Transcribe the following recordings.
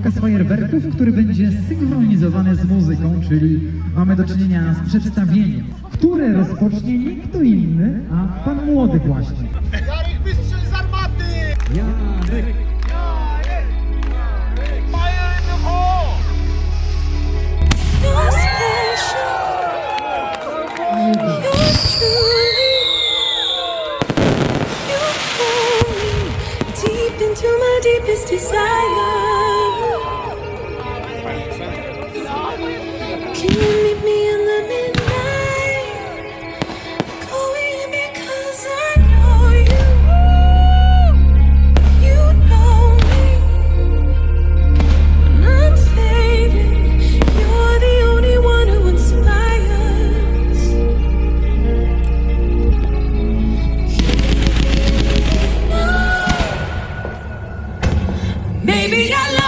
pokaz fajerwerków, który będzie synchronizowany z muzyką, czyli mamy do czynienia z przedstawieniem, które rozpocznie nie kto inny, a pan młody właśnie. Jarek Bystrzel z armaty! Jarek! into my deepest desire Maybe I.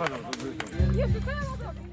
いや、ずっと。